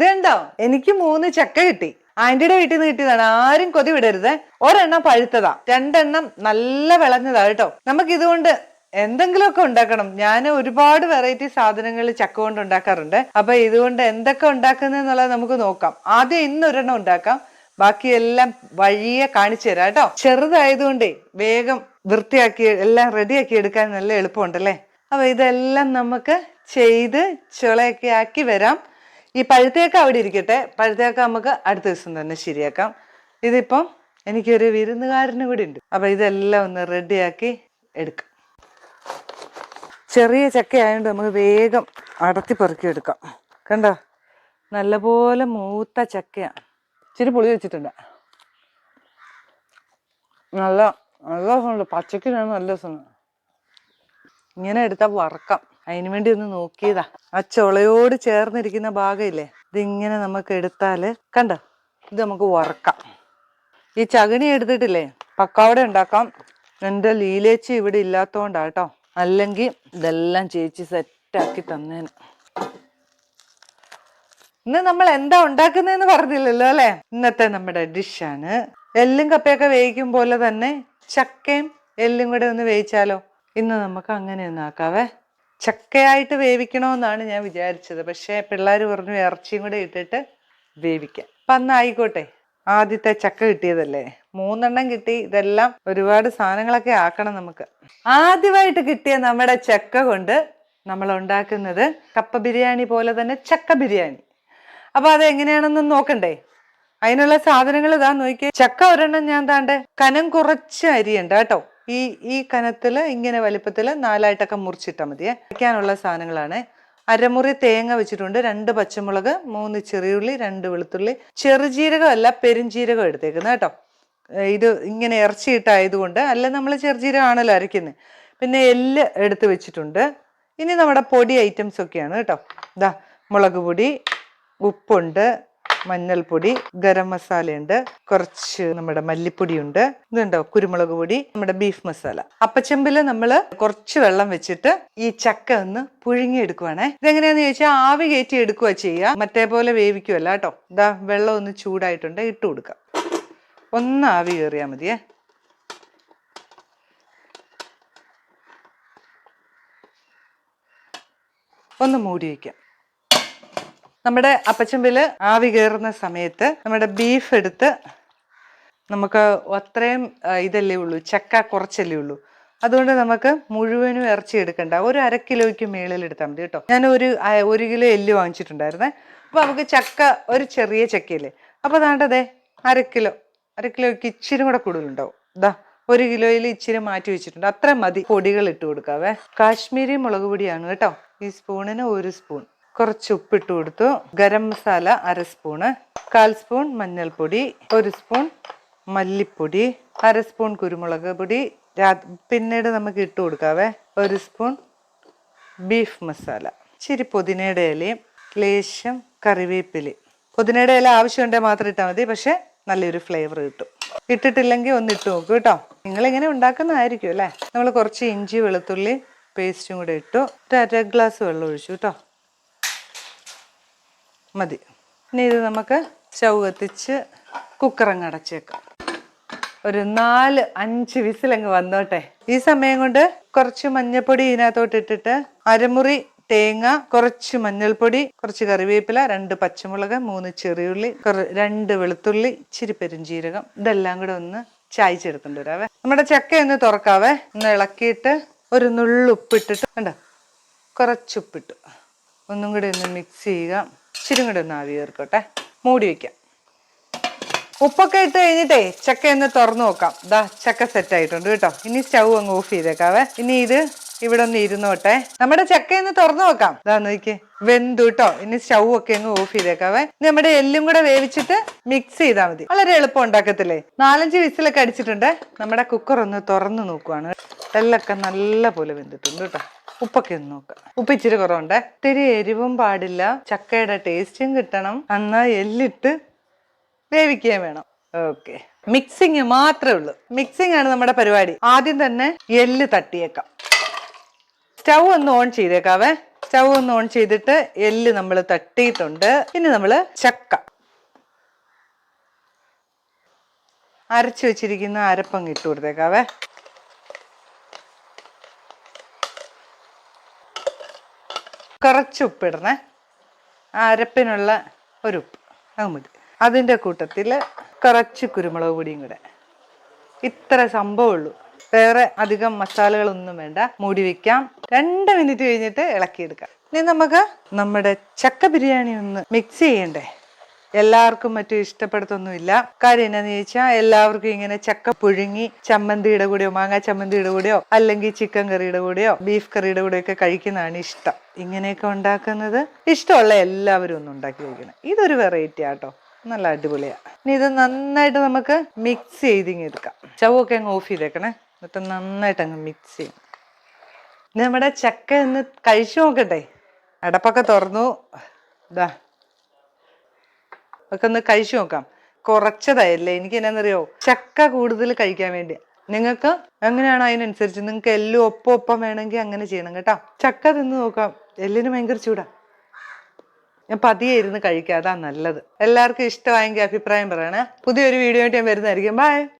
ഇത് കണ്ടോ എനിക്ക് മൂന്ന് ചക്ക കിട്ടി. ആന്റിയുടെ വീട്ടിൽ നിന്ന് കിട്ടിയതാണ്. ആരും കൊതി വിടരുത്. ഒരെണ്ണം പഴുത്തതാ. രണ്ടെണ്ണം നല്ല വിളഞ്ഞതാ കേട്ടോ. നമുക്ക് ഇതുകൊണ്ട് എന്തെങ്കിലുമൊക്കെ ഉണ്ടാക്കണം. ഞാൻ ഒരുപാട് വെറൈറ്റി സാധനങ്ങൾ ചക്ക കൊണ്ട് ഉണ്ടാക്കാറുണ്ട്. അപ്പൊ ഇതുകൊണ്ട് എന്തൊക്കെ ഉണ്ടാക്കുന്നതെന്നുള്ളത് നമുക്ക് നോക്കാം. ആദ്യം ഇന്നൊരെണ്ണം ഉണ്ടാക്കാം. ബാക്കിയെല്ലാം വഴിയെ കാണിച്ചു തരാം കേട്ടോ. ചെറുതായതുകൊണ്ടേ വേഗം വൃത്തിയാക്കി എല്ലാം റെഡിയാക്കി എടുക്കാൻ നല്ല എളുപ്പമുണ്ടല്ലേ? അപ്പൊ ഇതെല്ലാം നമുക്ക് ചെയ്ത് ചുളയൊക്കെ ആക്കി വരാം. ഈ പഴുത്തേക്ക അവിടെ ഇരിക്കട്ടെ. പഴുത്തേക്ക നമുക്ക് അടുത്ത ദിവസം തന്നെ ശരിയാക്കാം. ഇതിപ്പം എനിക്കൊരു വിരുന്നുകാരന് കൂടി ഉണ്ട്. അപ്പൊ ഇതെല്ലാം ഒന്ന് റെഡിയാക്കി എടുക്കാം. ചെറിയ ചക്ക ആയതുകൊണ്ട് നമുക്ക് വേഗം അടത്തി പെറുക്കി എടുക്കാം. കണ്ടോ? നല്ലപോലെ മൂത്ത ചക്കയാണ്. ഇച്ചിരി പുളി വെച്ചിട്ടുണ്ട്. നല്ല നല്ല രസമുണ്ട്. പച്ചക്കിനാണ് നല്ല രസമാണ് ഇങ്ങനെ എടുത്ത വറക്കാം. അതിനു വേണ്ടി ഒന്ന് നോക്കിയതാ. ആ ചുളയോട് ചേർന്നിരിക്കുന്ന ഭാഗമില്ലേ? ഇതിങ്ങനെ നമുക്ക് എടുത്താൽ കണ്ട? ഇത് നമുക്ക് വറക്കാം. ഈ ചകിണി എടുത്തിട്ടില്ലേ? പക്കാവട ഉണ്ടാക്കാം. എന്റെ ലീലേച്ചി ഇവിടെ ഇല്ലാത്തോണ്ടാ കേട്ടോ. അല്ലെങ്കിൽ ഇതെല്ലാം ചേച്ചി സെറ്റാക്കി തന്നേന്. ഇന്ന് നമ്മൾ എന്താ ഉണ്ടാക്കുന്നതെന്ന് പറഞ്ഞില്ലല്ലോ അല്ലെ? ഇന്നത്തെ നമ്മുടെ ഡിഷാണ്. എല്ലും കപ്പയൊക്കെ വേവിക്കും പോലെ തന്നെ ചക്കയും എല്ലും കൂടെ ഒന്ന് വേവിച്ചാലോ? ഇന്ന് നമുക്ക് അങ്ങനെ ഒന്ന് ആക്കാവേ. ചക്കയായിട്ട് വേവിക്കണമെന്നാണ് ഞാൻ വിചാരിച്ചത്. പക്ഷേ പിള്ളേർ പറഞ്ഞു ഇറച്ചിയും കൂടെ ഇട്ടിട്ട് വേവിക്കാം. അപ്പം അന്ന് ആയിക്കോട്ടെ. ആദ്യത്തെ ചക്ക കിട്ടിയതല്ലേ? മൂന്നെണ്ണം കിട്ടി. ഇതെല്ലാം ഒരുപാട് സാധനങ്ങളൊക്കെ ആക്കണം നമുക്ക്. ആദ്യമായിട്ട് കിട്ടിയ നമ്മുടെ ചക്ക കൊണ്ട് നമ്മൾ ഉണ്ടാക്കുന്നത് കപ്പ ബിരിയാണി പോലെ തന്നെ ചക്ക ബിരിയാണി. അപ്പൊ അത് എങ്ങനെയാണെന്ന് നോക്കണ്ടേ? അതിനുള്ള സാധനങ്ങൾ ഇതാ നോക്കിയേ. ചക്ക ഒരെണ്ണം ഞാൻ താണ്ടേ കനം കുറച്ച് അരിയുണ്ട് കേട്ടോ. ഈ ഈ കനത്തിൽ ഇങ്ങനെ വലിപ്പത്തിൽ നാലായിട്ടൊക്കെ മുറിച്ചിട്ടാൽ മതിയേ. വയ്ക്കാനുള്ള സാധനങ്ങളാണ്. അരമുറി തേങ്ങ വെച്ചിട്ടുണ്ട്. രണ്ട് പച്ചമുളക് മൂന്ന് ചെറിയുള്ളി രണ്ട് വെളുത്തുള്ളി. ചെറുജീരകം അല്ല പെരുംജീരകം എടുത്തേക്കുന്നത് കേട്ടോ. ഇത് ഇങ്ങനെ ഇറച്ചിയിട്ടായതുകൊണ്ട് അല്ല നമ്മൾ ചെറുജീരകം ആണല്ലോ അരയ്ക്കുന്നത് പിന്നെ എല്ല് എടുത്ത് വെച്ചിട്ടുണ്ട്. ഇനി നമ്മുടെ പൊടി ഐറ്റംസ് ഒക്കെയാണ് കേട്ടോ. ഇതാ മുളക് പൊടി ഉപ്പുണ്ട് മഞ്ഞൾപ്പൊടി ഗരം മസാലയുണ്ട്. കുറച്ച് നമ്മുടെ മല്ലിപ്പൊടിയുണ്ട്. ഇതുണ്ടോ? കുരുമുളക് പൊടി നമ്മുടെ ബീഫ് മസാല. അപ്പച്ചെമ്പിൽ നമ്മൾ കുറച്ച് വെള്ളം വെച്ചിട്ട് ഈ ചക്ക ഒന്ന് പുഴുങ്ങിയെടുക്കുവാണേ. ഇതെങ്ങനെയാന്ന് ചോദിച്ചാൽ ആവി കയറ്റി എടുക്കുക ചെയ്യുക മറ്റേ പോലെ വേവിക്കുമല്ല കേട്ടോ. ഇതാ വെള്ളം ഒന്ന് ചൂടായിട്ടുണ്ട് ഇട്ട് കൊടുക്കാം. ഒന്ന് ആവി കയറിയാൽ മതിയേ. ഒന്ന് മൂടി വയ്ക്കാം നമ്മുടെ അപ്പച്ചമ്പിൽ ആവി കയറുന്ന സമയത്ത് നമ്മുടെ ബീഫ് എടുത്ത് നമുക്ക് അത്രയും ഇതല്ലേ ഉള്ളൂ ചക്ക കുറച്ചല്ലേ ഉള്ളൂ. അതുകൊണ്ട് നമുക്ക് മുഴുവനും ഇറച്ചി എടുക്കണ്ട. ഒരു അര കിലോയ്ക്ക് മേളിൽ എടുത്താൽ മതി കേട്ടോ. ഞാൻ ഒരു ഒരു കിലോ എല്ല് വാങ്ങിച്ചിട്ടുണ്ടായിരുന്നേ. അപ്പോൾ നമുക്ക് ചക്ക ഒരു ചെറിയ ചക്കയില്ലേ. അപ്പോൾ അതാണ്ടതേ അര കിലോ അര കിലോയ്ക്ക് ഇച്ചിരി കൂടെ കൂടുതലുണ്ടാവും. ഇതാ ഒരു കിലോയിൽ ഇച്ചിരി മാറ്റി വെച്ചിട്ടുണ്ട്. അത്ര മതി. പൊടികൾ ഇട്ട് കൊടുക്കാവേ. കാശ്മീരി മുളക് പൊടിയാണ് കേട്ടോ. ഈ സ്പൂണിന് ഒരു സ്പൂൺ. കുറച്ച് ഉപ്പിട്ട് കൊടുത്തു. ഗരം മസാല അര സ്പൂണ് കാൽ സ്പൂൺ മഞ്ഞൾപ്പൊടി ഒരു സ്പൂൺ മല്ലിപ്പൊടി അര സ്പൂൺ കുരുമുളക് പൊടി പിന്നീട് നമുക്ക് ഇട്ട് കൊടുക്കാവേ ഒരു സ്പൂൺ ബീഫ് മസാല ഇച്ചിരി പുതിനയുടെ ഇലയും ലേശം കറിവേപ്പിലയും. പുതിനയുടെ ഇല ആവശ്യമുണ്ടെങ്കിൽ മാത്രം ഇട്ടാൽ മതി പക്ഷെ നല്ലൊരു ഫ്ലേവർ കിട്ടും. ഇട്ടിട്ടില്ലെങ്കിൽ ഒന്ന് ഇട്ട് നോക്കൂ കേട്ടോ. നിങ്ങൾ ഇങ്ങനെ ഉണ്ടാക്കുന്നതായിരിക്കും അല്ലേ? നമ്മൾ കുറച്ച് ഇഞ്ചി വെളുത്തുള്ളി പേസ്റ്റും കൂടെ ഇട്ടു. ഒരു അര ഗ്ലാസ് വെള്ളം ഒഴിച്ചു കേട്ടോ. മതി. ഇനി ഇത് നമുക്ക് സ്റ്റൗ കത്തിച്ച് കുക്കറങ്ങ് അടച്ചേക്കാം. ഒരു നാല് അഞ്ച് വിസിലങ്ങ് വന്നോട്ടെ. ഈ സമയം കൊണ്ട് കുറച്ച് മഞ്ഞൾപ്പൊടി ഇതിനകത്തോട്ട് ഇട്ടിട്ട് അരമുറി തേങ്ങ കുറച്ച് മഞ്ഞൾപ്പൊടി കുറച്ച് കറിവേപ്പില രണ്ട് പച്ചമുളക് മൂന്ന് ചെറിയുള്ളി രണ്ട് വെളുത്തുള്ളി ഇച്ചിരി പെരുംജീരകം. ഇതെല്ലാം കൂടെ ഒന്ന് ചായച്ചെടുത്തുകൊണ്ട് വരാവേ നമ്മുടെ ചക്ക ഒന്ന് തുറക്കാവേ. ഒന്ന് ഇളക്കിയിട്ട് ഒരു നുള്ളുപ്പിട്ടിട്ട് കണ്ടോ? കുറച്ച് ഉപ്പിട്ടു. ഒന്നും കൂടി ഒന്ന് മിക്സ് ചെയ്യുക. ഇച്ചിരി കൂടെ ഒന്ന് ആവി ചേർക്കട്ടെ. മൂടി വെക്കാം. ഉപ്പൊക്കെ ഇട്ട് കഴിഞ്ഞിട്ടേ ചക്ക ഒന്ന് തുറന്നു നോക്കാം. ദാ ചക്ക സെറ്റ് ആയിട്ടുണ്ട് കേട്ടോ. ഇനി സ്റ്റൗ അങ്ങ് ഓഫ് ചെയ്തേക്കാവേ. ഇനി ഇത് ഇവിടെ ഒന്ന് ഇരുന്നോട്ടെ. നമ്മുടെ ചക്ക ഒന്ന് തുറന്നു നോക്കാം. ദാ നോക്കി വെന്തു കേട്ടോ. ഇനി സ്റ്റൗ ഒക്കെ അങ്ങ് ഓഫ് ചെയ്തേക്കാവേ. ഇനി നമ്മുടെ എല്ലും കൂടെ വേവിച്ചിട്ട് മിക്സ് ചെയ്താൽ മതി. വളരെ എളുപ്പം ഉണ്ടാക്കത്തില്ലേ? നാലഞ്ച് വിസിലൊക്കെ അടിച്ചിട്ടുണ്ട്. നമ്മുടെ കുക്കർ ഒന്ന് തുറന്നു നോക്കുവാണ്. എല്ലൊക്കെ നല്ല പോലെ വെന്തിട്ടുണ്ട് കേട്ടോ. ഉപ്പൊക്കെ ഒന്ന് നോക്കാം. ഉപ്പ് ഇച്ചിരി കുറവുണ്ടേ? ഇത്തിരി എരിവും പാടില്ല. ചക്കയുടെ ടേസ്റ്റും കിട്ടണം. എന്നാ എല്ലിട്ട് വേവിക്കുകയും വേണം. ഓക്കെ മിക്സിങ് മാത്രമേ ഉള്ളൂ. മിക്സിംഗ് ആണ് നമ്മുടെ പരിപാടി. ആദ്യം തന്നെ എല്ല് തട്ടിയേക്കാം. സ്റ്റൗ ഒന്ന് ഓൺ ചെയ്തേക്കാവേ. സ്റ്റൗ ഒന്ന് ഓൺ ചെയ്തിട്ട് എല്ല് നമ്മൾ തട്ടിയിട്ടുണ്ട്. ഇനി നമ്മൾ ചക്ക. അരച്ചു വെച്ചിരിക്കുന്ന അരപ്പം ഇട്ടു കൊടുത്തേക്കാവേ. കുറച്ച് ഉപ്പിടണേ അരപ്പിനുള്ള ഒരു ഉപ്പ്. അത് മതി. അതിന്റെ കൂട്ടത്തിൽ കുറച്ച് കുരുമുളക് പൊടിയും കൂടെ. ഇത്ര സംഭവമുള്ളൂ വേറെ അധികം മസാലകളൊന്നും വേണ്ട. മൂടി വെക്കാം. രണ്ട് മിനിറ്റ് കഴിഞ്ഞിട്ട് ഇളക്കിയെടുക്കാം. ഇനി നമുക്ക് നമ്മുടെ ചക്ക ബിരിയാണി ഒന്ന് മിക്സ് ചെയ്യണ്ടേ? എല്ലാവർക്കും മറ്റും ഇഷ്ടപ്പെടുത്തൊന്നുമില്ല. കാര്യം എന്നാന്ന് ചോദിച്ചാൽ എല്ലാവർക്കും ഇങ്ങനെ ചക്ക പുഴുങ്ങി ചമ്മന്തിയുടെ കൂടെയോ മാങ്ങാ ചമ്മന്തിയുടെ കൂടെയോ അല്ലെങ്കിൽ ചിക്കൻ കറിയുടെ കൂടെയോ ബീഫ് കറിയുടെ കൂടെയോ ഒക്കെ കഴിക്കുന്നതാണ് ഇഷ്ടം. ഇങ്ങനെയൊക്കെ ഉണ്ടാക്കുന്നത് ഇഷ്ടമുള്ള എല്ലാവരും ഒന്ന് ഉണ്ടാക്കി കഴിക്കണം ഇതൊരു വെറൈറ്റി ആട്ടോ. നല്ല അടിപൊളിയാ. ഇനി ഇത് നന്നായിട്ട് നമുക്ക് മിക്സ് ചെയ്തിങ്ങ് എടുക്കാം. ചവൊക്കെ അങ്ങ് ഓഫ് ചെയ്തേക്കണേ. എന്നിട്ട് നന്നായിട്ട് അങ്ങ് മിക്സ് ചെയ്യും നമ്മുടെ ചക്ക ഒന്ന് കഴിച്ചു നോക്കട്ടെ. അടപ്പൊക്കെ തുറന്നു. ഇതാ ഒക്കെ ഒന്ന് കഴിച്ചു നോക്കാം. കുറച്ചതായല്ലേ? എനിക്ക് എന്നാന്നറിയോ? ചക്ക കൂടുതൽ കഴിക്കാൻ വേണ്ടി. നിങ്ങൾക്ക് എങ്ങനെയാണ് അതിനനുസരിച്ച്? നിങ്ങൾക്ക് എല്ലും ഒപ്പം ഒപ്പം വേണമെങ്കിൽ അങ്ങനെ ചെയ്യണം കേട്ടോ. ചക്ക തിന്ന് നോക്കാം. എല്ലിന് ഭയങ്കര ചൂടാ. ഞാൻ പതിയെ ഇരുന്ന് കഴിക്കാം. അതാ നല്ലത്. എല്ലാവർക്കും ഇഷ്ടമായെങ്കിൽ അഭിപ്രായം പറയണേ. പുതിയൊരു വീഡിയോ ആയിട്ട് ഞാൻ വരുന്നതായിരിക്കും. ബൈ